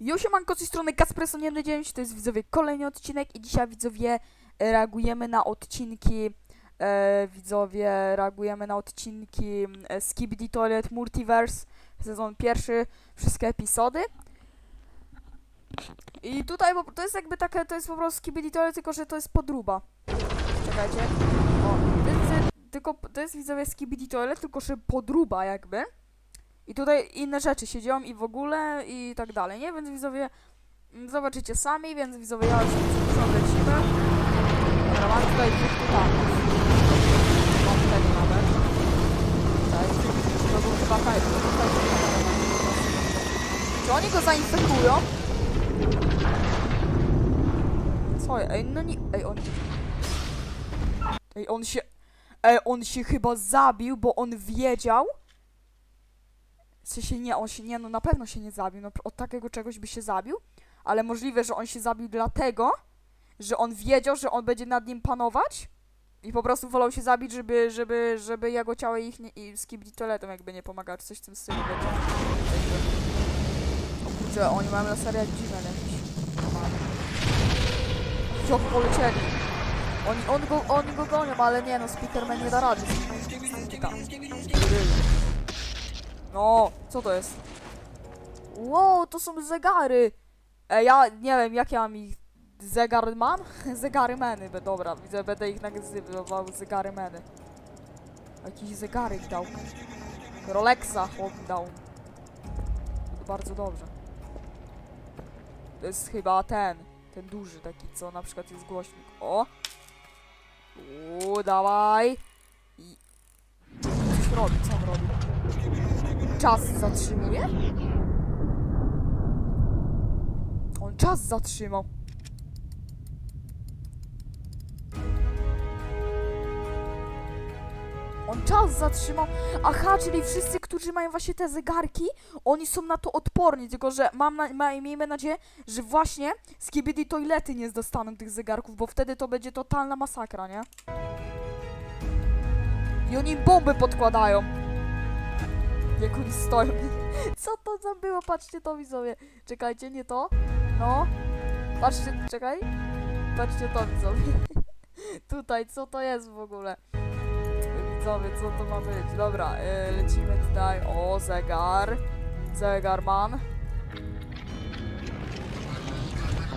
Jo, siemanko, z tej strony Kaspresso 9 to jest widzowie kolejny odcinek i dzisiaj widzowie e, reagujemy na odcinki e, widzowie reagujemy na odcinki e, Skibidi Toilet Multiverse sezon pierwszy, wszystkie epizody. I tutaj to jest jakby takie, to jest po prostu Skibidi Toilet, tylko że to jest podruba czekajcie. O, to jest, tylko, to jest widzowie Skibidi Toilet, tylko że podruba jakby i tutaj inne rzeczy się dzieją i w ogóle i tak dalej, nie? Więc widzowie mm, zobaczycie sami, więc widzowie ja już dużo lecimy. Dobra, mam tutaj dwóch tytanów. Mam tego nawet. Tutaj. To był chyba taj, Czy oni go zainfekują? Co? Ej, no nie... Ej, on... Ej, on się... Ej, on się chyba zabił, bo on wiedział, w sensie nie, on się nie, no na pewno się nie zabił, no od takiego czegoś by się zabił, ale możliwe, że on się zabił dlatego, że on wiedział, że on będzie nad nim panować i po prostu wolał się zabić, żeby, żeby, żeby jego ciało ich nie, i skibli toaletem jakby nie pomagał, czy coś w tym stylu będzie. O kurczę, oni mają na jak Gmail jakiś. Jak polecieli. Oni, on go, oni go gonią, ale nie no, Speakerman nie da rady. Tam. No, co to jest? Wow, to są zegary! E, ja nie wiem, jak ja mam ich... Zegarman? Zegarymeny, dobra, widzę, będę ich nazywał zegarymeny. Jakiś zegarek dał. Rolexa chłop dał. Bardzo dobrze. To jest chyba ten, ten duży taki, co na przykład jest głośnik. O! Uuu, dawaj! I... Coś robi, co on robi? Czas zatrzymuje? On czas zatrzymał. On czas zatrzymał. Aha, czyli wszyscy, którzy mają właśnie te zegarki, oni są na to odporni, tylko że mam na, ma, miejmy nadzieję, że właśnie skibidi toilety nie dostaną tych zegarków, bo wtedy to będzie totalna masakra, nie? I oni bomby podkładają. Stoją. Co to za było? Patrzcie to widzowie. Czekajcie, nie to. No. Patrzcie, czekaj. Patrzcie to widzowie. Tutaj, co to jest w ogóle? Widzowie, co to ma być? Dobra, y, lecimy tutaj. O, zegar. Zegarman.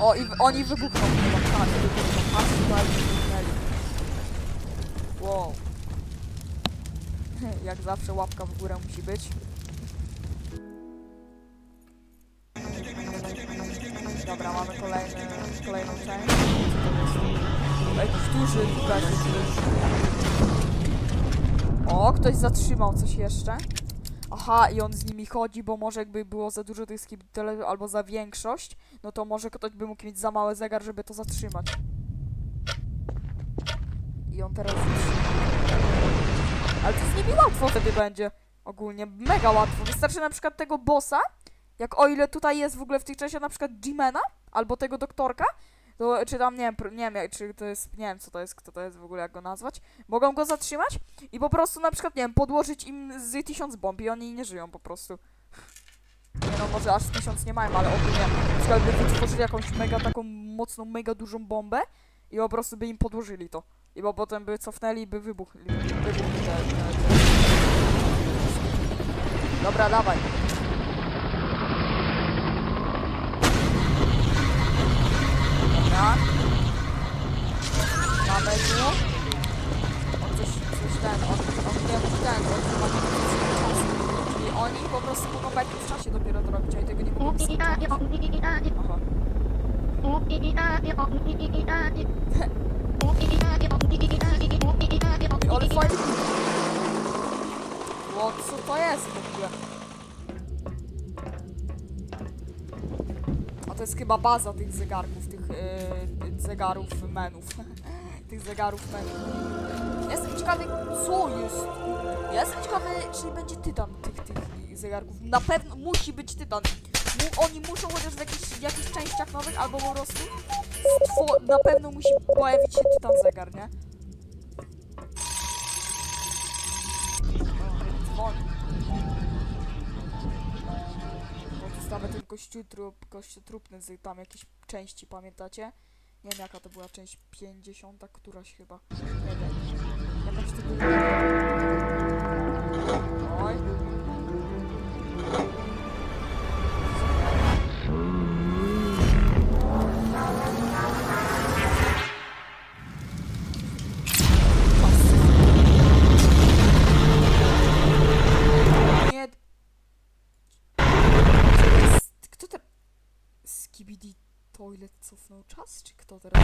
O, i oni wybuchną chyba. Tak, tutaj. Wow. Jak zawsze łapka w górę musi być. Dobra, mamy kolejny, kolejną część. Jakiś duży tutaj O, ktoś zatrzymał coś jeszcze. Aha, i on z nimi chodzi, bo może jakby było za dużo tych skibitele albo za większość, no to może ktoś by mógł mieć za mały zegar, żeby to zatrzymać. I on teraz ale to z nimi łatwo wtedy będzie. Ogólnie mega łatwo. Wystarczy na przykład tego bossa, jak o ile tutaj jest w ogóle w tej części na przykład Jimena, albo tego doktorka, to czy tam nie wiem, nie wiem czy to jest, nie wiem co to jest, kto to jest w ogóle, jak go nazwać, mogą go zatrzymać i po prostu na przykład, nie wiem, podłożyć im z tysiąc bomb i oni nie żyją po prostu. Nie no, może aż tysiąc nie mają, ale ogólnie na przykład by wytworzyli jakąś mega taką mocną, mega dużą bombę i po prostu by im podłożyli to. I bo potem by cofnęli i by wybuchli. wybuchli te, te, te. Dobra, dawaj. Dobra. Mamy tu. On coś, coś ten, on, on mógł ten, on chyba nie czasu. Czyli oni po prostu mogą w jakimś czasie dopiero to robić, a i tego nie mogą. Aha. Ale fajnie. O, co to jest w ogóle? A to jest chyba baza tych zegarków, tych yy, zegarów menów. tych zegarów menów. Jestem ciekawy, co jest. Jestem ciekawy, czy będzie tytan tych, tych zegarków. Na pewno musi być tytan. Mu, oni muszą chociaż w jakichś, jakichś częściach nowych, albo po prostu na pewno musi pojawić się tytan zegar, nie? Jest nawet ten kościotrup, kościotrupny z tam jakieś części, pamiętacie? Nie wiem jaka to była część 50, któraś chyba. Nie wiem. Jakaś to była. Oj. Toilet cofnął czas, czy kto teraz?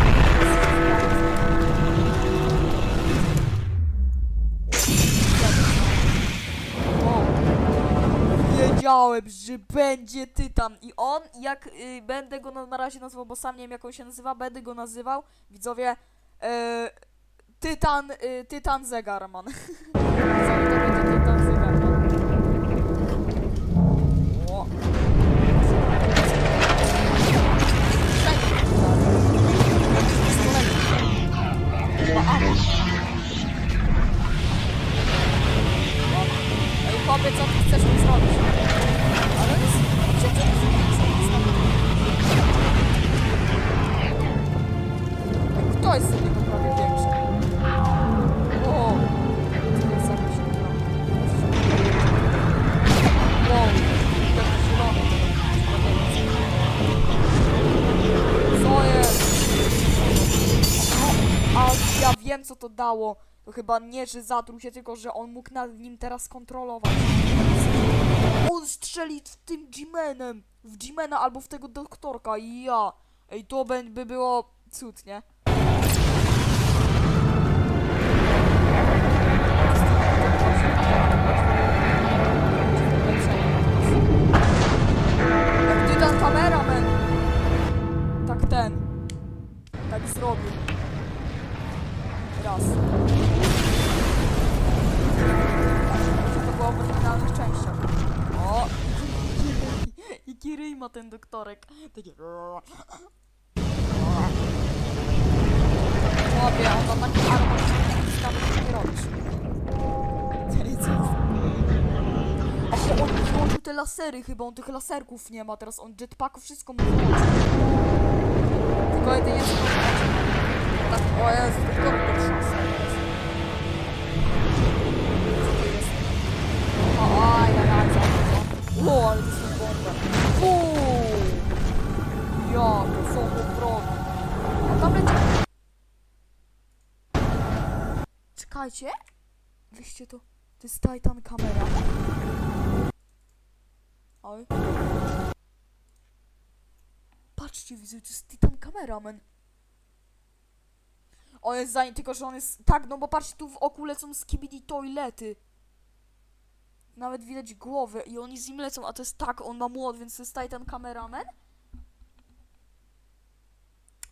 Wiedziałem, że będzie Tytan i on, jak y, będę go na, na razie nazwał, bo sam nie wiem jak on się nazywa, będę go nazywał, widzowie, y, Tytan, y, Tytan Zegarman. co to dało. To chyba nie, że zatruł się, tylko że on mógł nad nim teraz kontrolować. On strzeli w tym G-Manem. W G-Mana albo w tego doktorka i ja. Ej, to by, by było cud, nie? Tak ten. Tak zrobił. Raz. To było w oryginalnych częściach. O! Jaki ryj ma ten doktorek. Takie... Chłopie, on ma taki armor, że tam nie robisz. Aha, on włączył te lasery chyba, on tych laserków nie ma, teraz on jetpacku wszystko mu włączył. Tylko jedynie co tak, o Jezu, tylko teraz. Co to jest? O, za to. O, ale to są bomby. Uuu. Ja, to są obrony. A tam leci... Czekajcie. Weźcie to. To jest Titan kamera. Oj. Patrzcie, widzę, to jest Titan kameraman. On jest za tylko że on jest... Tak, no bo patrzcie, tu w oku lecą skibidi toilety. Nawet widać głowę i oni z nim lecą, a to jest tak, on ma młot, więc to jest Titan kameraman.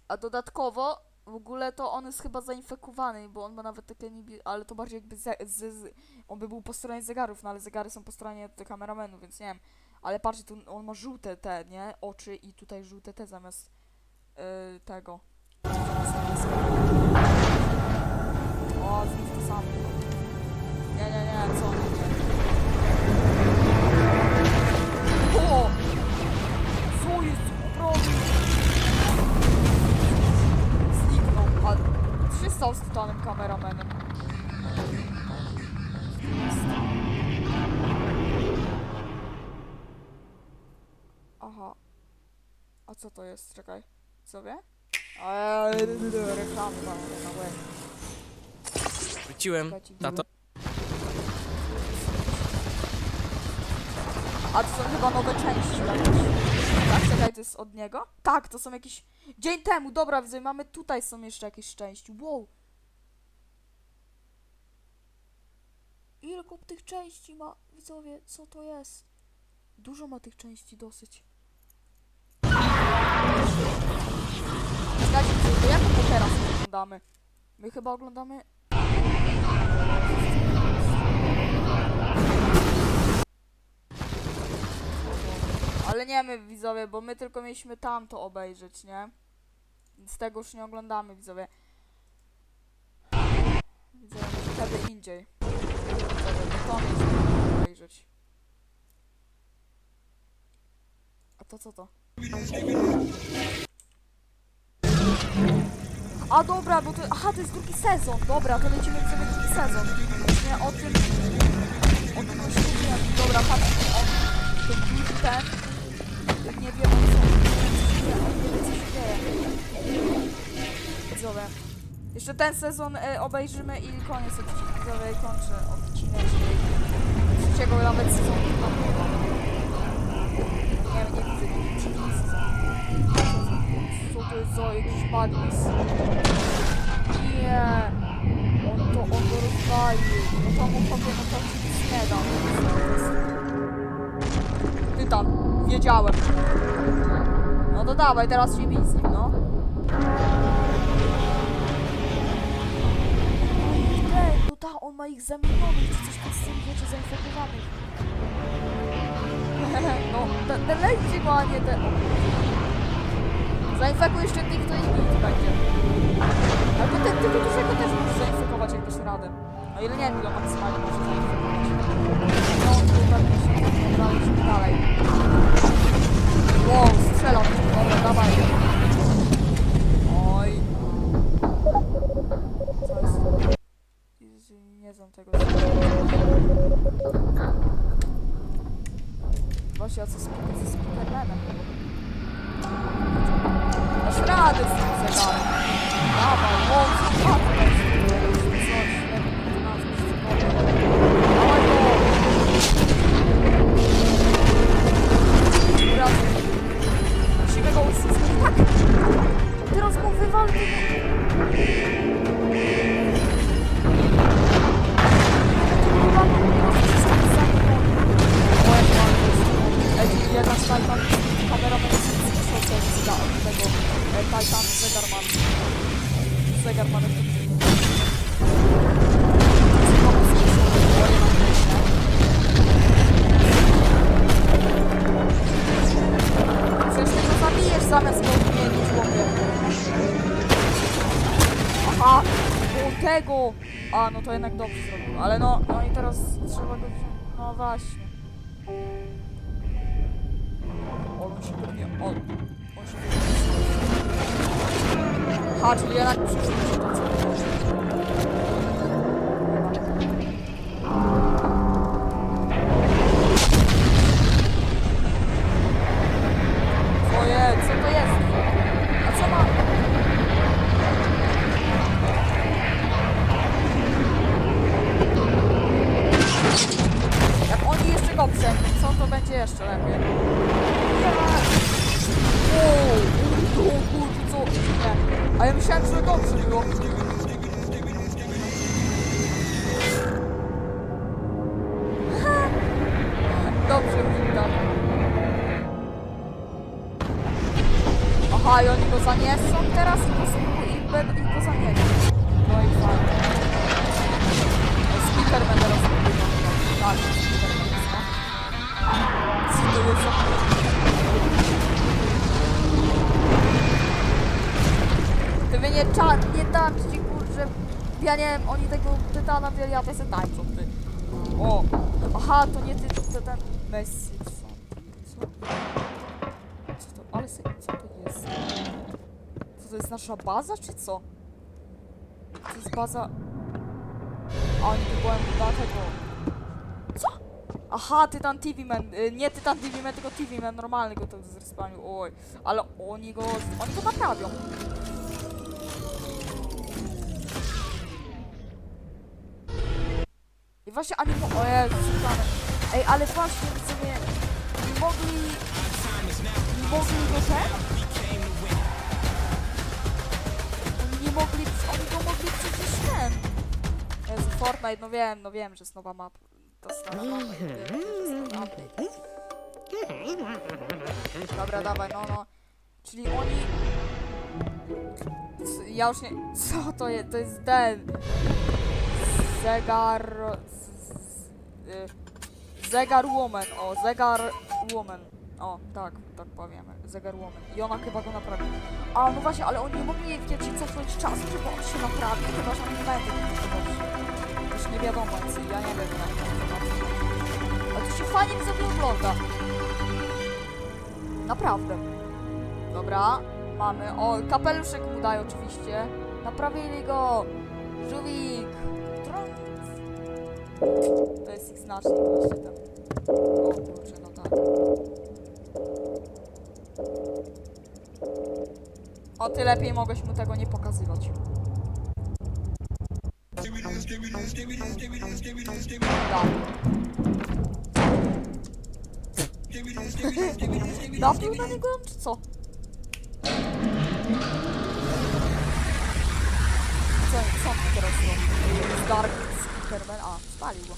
A dodatkowo, w ogóle to on jest chyba zainfekowany, bo on ma nawet takie niby... Ale to bardziej jakby ze, z, z, on by był po stronie zegarów, no ale zegary są po stronie te kameramenów, więc nie wiem. Ale patrzcie, tu on ma żółte te, nie? Oczy i tutaj żółte te zamiast yy, tego. O, znów to samo. Nie, nie, nie, co? Nie, nie. O! Co jest obrony? Zniknął, a co się stało z Tytanem kameramenem? Aha. A co to jest? Czekaj. Co wie? Eee, reklamy mam Czekajcie, tato. A to są chyba nowe części jakieś. Tak, czekaj, to jest od niego? Tak, to są jakieś... Dzień temu, dobra, widzę, mamy tutaj są jeszcze jakieś części. Wow. Ile kup tych części ma, widzowie, co to jest? Dużo ma tych części dosyć. Czekajcie, widzowie, to jak my teraz oglądamy? My chyba oglądamy... Ale nie my widzowie, bo my tylko mieliśmy tamto obejrzeć, nie? Więc tego już nie oglądamy widzowie. Widzowie, kiedy indziej. Widzowie, bo to obejrzeć. to co to? A dobra, bo to... Aha, to jest drugi sezon. Dobra, to lecimy sobie drugi sezon. Nie, o tym... O tym już mówiłem. Dobra, patrz, on... Ten duży ten... On. Widzowie. Jeszcze ten sezon e, obejrzymy i koniec odcinka. Widzowie, kończę odcinek. Trzeciego nawet sezonu. Nie, nie widzę, trzeciego sezonu. Co to jest za jakiś magnes? Nie. On to, on go rozwalił. No to mu powiem, no to ci nie da. Tytan. Wiedziałem. No to dawaj, teraz się bij z nim, no. Ej, no tak, on ma ich zamienionych, czy coś tam z tym, wiecie, zainfekowanych. no, te- ten lejcie go, a nie ten. Zainfekuj jeszcze tych, kto ich bit będzie. Albo ten, tego dużego też możesz zainfekować, jak dasz radę. O ile nie wiem, ile maksymalnie możesz zainfekować. No, to tak się dobra, lecimy dalej. Wow, strzelam. Dobra, dawaj. Oj. Co jest? Nie znam tego. Właśnie, a co z, ze Spidermanem? Dasz radę z tym zegarem. Dawaj, wow, co Teraz go wywalmy. Jedna z Titan kamera będzie z tego Titan Zegarman. Zegarman Przecież tego. A, no to jednak dobrze zrobił. Ale no, no i teraz trzeba go wziąć. No właśnie. On się pewnie... On... On się pewnie... Aha, czyli jednak przyszło się to zaniesą teraz i go, i będą i go zanieść. No i fajnie. Speaker będę rozmawiał. Tak, speaker będę Co to jest za... Ty mnie nie czat, nie tańczcie, kurczę. Ja nie wiem, oni tego tytana te se tańczą, ty. O, aha, to nie ty, to ten Messi? Co? Co to, ale se, co to jest? Co to jest nasza baza, czy co? To jest baza... A tu byłem na tego... Co? Aha, Tytan TV Man, y, nie Tytan TV Man, tylko TV Man, normalny go to zrespanił, oj. Ale oni go, oni go naprawią. I właśnie animo... O Jezu. Ej, ale właśnie, widzowie, nie mogli... Nie mogli go ten? Fortnite, no wiem, no wiem, że jest nowa mapa. To stara mapa i wiem, że jest nowy update. Dobra, dawaj, no, no. Czyli oni... Ja już nie... Co to jest? To jest ten... Zegar... z- z- y, Zegar Woman, o, Zegar Woman. O, tak, tak powiemy, Zegar Woman. I ona chyba go naprawi. A, no właśnie, ale oni nie mogli wiecie, cofnąć czasu, żeby on się naprawił, chyba że oni nie mają takiej możliwości. Nie wiadomo, więc ja nie wiem, zobaczyć. Ale to się fajnie mi sobie ogląda. Naprawdę. Dobra, mamy. O, kapeluszek mu daje oczywiście. Naprawili go. Żółwik. To jest ich znacznik właśnie tam. O kurczę, no tak. O, ty lepiej mogłeś mu tego nie pokazywać. Tak. Napił na niego, czy co? Co, co on teraz robi? Dark Superman? A, spalił go. E,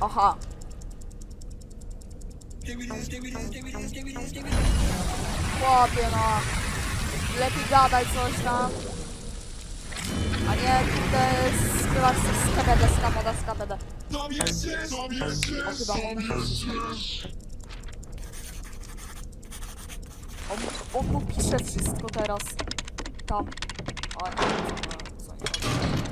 Aha. Chłopie no. Lepiej gadaj coś tam. A nie kurde z KBD. O chyba. On, on mu pisze wszystko teraz. Tam. A, nie co robią.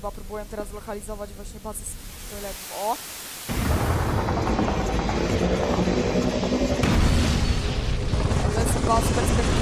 Chyba próbuję teraz zlokalizować właśnie bazę z toiletów. O! Chyba z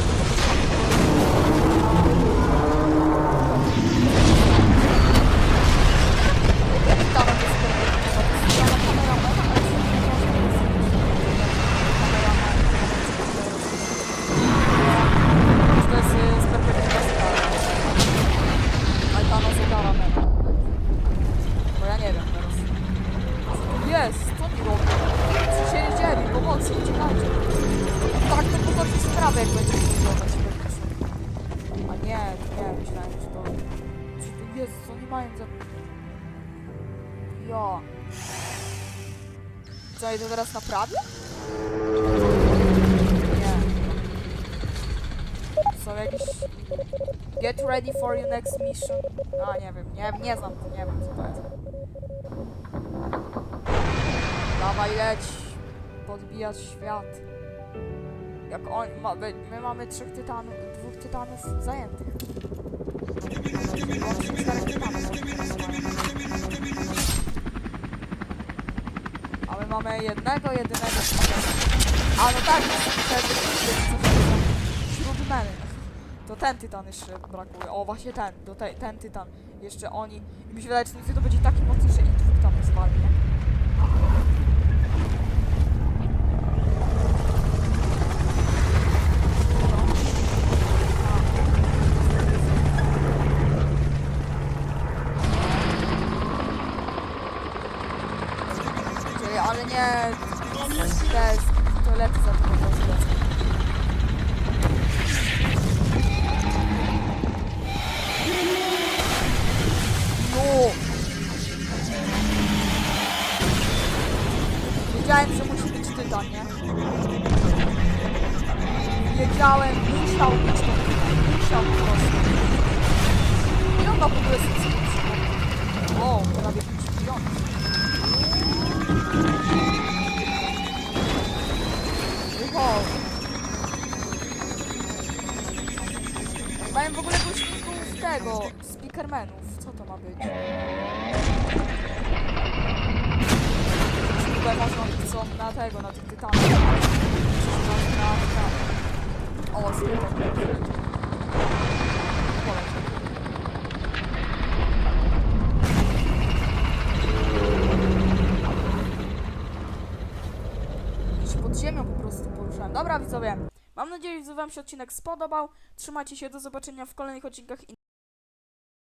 Robią? Co się dzieje? Pomocy, uciekajcie. Tak to potoczy sprawę, jak będzie wyglądać A nie, nie, myślałem, że to... Co tu jest? Co oni mają za... Ja. Co, i to teraz naprawię? Nie. Są jakieś... Get ready for your next mission. A, nie wiem, nie, nie znam, nie wiem co to jest. Dawaj leć, podbijać świat. Jak on, ma, my, my mamy trzech tytanów, dwóch tytanów zajętych. A my mamy jednego, jedynego. A no tak, wtedy. To ten tytan jeszcze brakuje. O, właśnie ten, to te, ten tytan. Jeszcze oni. Mi się wydaje, że to będzie taki mocny, że i dwóch tam zwalnie. Ale nie te toalety za to po prostu. No! Wiedziałem, że musi być tytan, nie? Wiedziałem, musiał być to. Musiał po prostu. I on ma w ogóle subskrypcję. O, prawie 5 milionów. Wow. Mają w ogóle głośników tego, speakermanów. Co to ma być? Tutaj można chcą na tego, na tych tytanach. Na, na, na. O, speakerman. Poleciał. I się pod ziemią po prostu mam nadzieję, że wam się odcinek spodobał. Trzymajcie się, do zobaczenia w kolejnych odcinkach